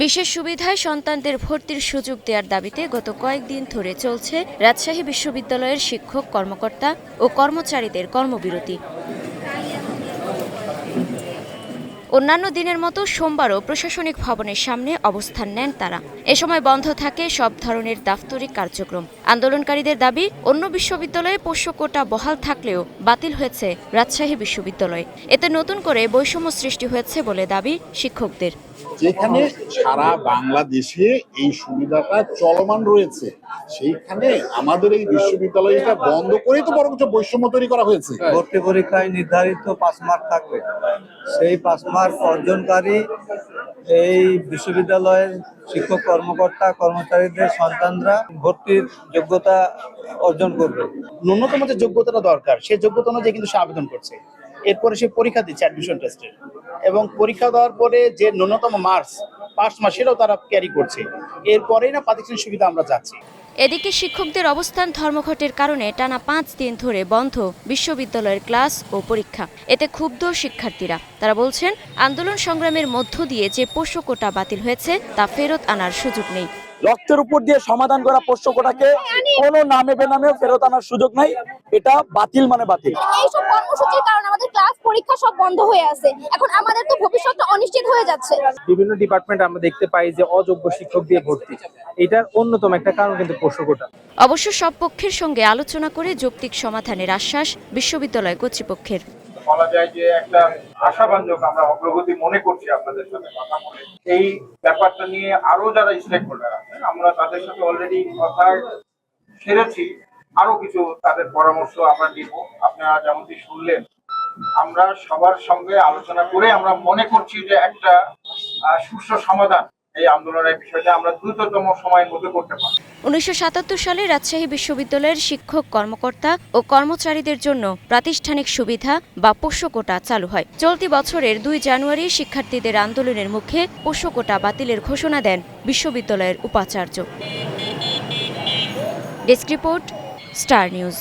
বিশেষ সুবিধায় সন্তানদের ভর্তির সুযোগ দেওয়ার দাবিতে গত কয়েকদিন ধরে চলছে রাজশাহী বিশ্ববিদ্যালয়ের শিক্ষক কর্মকর্তা ও কর্মচারীদের কর্মবিরতি। অন্যান্য দিনের মতো সোমবারও প্রশাসনিক ভবনের সামনে অবস্থান নেন তারা। এ সময় বন্ধ থাকে সব ধরনের দাপ্তরিক কার্যক্রম। আন্দোলনকারীদের দাবি, অন্য বিশ্ববিদ্যালয়ে পোষ্য কোটা বহাল থাকলেও বাতিল হয়েছে রাজশাহী বিশ্ববিদ্যালয়। এতে নতুন করে বৈষম্য সৃষ্টি হয়েছে বলে দাবি শিক্ষকদের। যেখানে সারা বাংলাদেশে এই সুবিধাটা চলমান রয়েছে সেইখানে আমাদের এই বিশ্ববিদ্যালয়টা বন্ধ করেই তো বরঞ্চ বৈষম্য তৈরি করা হয়েছে। ভর্তি পরীক্ষায় নির্ধারিত পাস মার্ক থাকবে। সেই পাস মার্ক অর্জনকারী এই বিশ্ববিদ্যালয়ের শিক্ষক কর্মকর্তা কর্মচারীদের সন্তানরা ভর্তির যোগ্যতা অর্জন করবে। ন্যূনতম যে যোগ্যতাটা দরকার সেই যোগ্যতা অনুযায়ী কিন্তু সে আবেদন করছে। এরপরে সে পরীক্ষা দিচ্ছে অ্যাডমিশন টেস্টের এবং পরীক্ষা দেওয়ার পরে যে ন্যূনতম মার্কস পাস মার্ক সেটাও তারা ক্যারি করছে। এরপরেই না প্রাতিষ্ঠানিক সুবিধা আমরা যাচ্ছি এদিকে শিক্ষকদের অবস্থান ধর্মঘটের কারণে টানা পাঁচ দিন ধরে বন্ধ বিশ্ববিদ্যালয়ের ক্লাস ও পরীক্ষা। এতে ক্ষুব্ধ শিক্ষার্থীরা। তারা বলছেন আন্দোলন সংগ্রামের মধ্য দিয়ে যে পোষ্য কোটা বাতিল হয়েছে তা ফেরত আনার সুযোগ নেই। রক্তের উপর দিয়ে সমাধান করা পোষ্যকোটাকে কোনো নামে বেনামে ফেরত আনার সুযোগ নাই। এটা বাতিল মানে বাতিল। এইসব কর্মসূচির কারণে পরীক্ষা সব বন্ধ হয়ে আছে। এখন আমাদের তো ভবিষ্যৎটা অনিশ্চিত হয়ে যাচ্ছে। বিভিন্ন ডিপার্টমেন্ট আমরা দেখতে পাই যে অযোগ্য শিক্ষক দিয়ে ভর্তি। এটার অন্যতম একটা কারণ কিন্তু পোষ্যকোটা। অবশ্য সব পক্ষের সঙ্গে আলোচনা করে যৌক্তিক সমাধানের আশ্বাস বিশ্ববিদ্যালয় কর্তৃপক্ষের। বলা যায় যে একটা আশাবাঞ্জক আমরা অগ্রগতি মনে করছি আপনাদের সাথে কথা বলে। এই ব্যাপারটা নিয়ে আরও যারা স্টেক হোল্ডার আছেন আমরা তাদের সাথে অলরেডি কথা সেরেছি। আরও কিছু তাদের পরামর্শ আমরা দিব আপনারা যেমনটি শুনলেন আমরা সবার সঙ্গে আলোচনা করে আমরা মনে করছি যে একটা সুষ্ঠু সমাধান এই আন্দোলনের বিষয়টা আমরা দ্রুততম সময়ের মধ্যে করতে পারি উনিশশো সাতাত্তর সালে রাজশাহী বিশ্ববিদ্যালয়ের শিক্ষক কর্মকর্তা ও কর্মচারীদের জন্য প্রাতিষ্ঠানিক সুবিধা বা পোষ্য কোটা চালু হয়। চলতি বছরের দুই জানুয়ারি শিক্ষার্থীদের আন্দোলনের মুখে পোষ্য কোটা বাতিলের ঘোষণা দেন বিশ্ববিদ্যালয়ের উপাচার্য। Desk report, star news.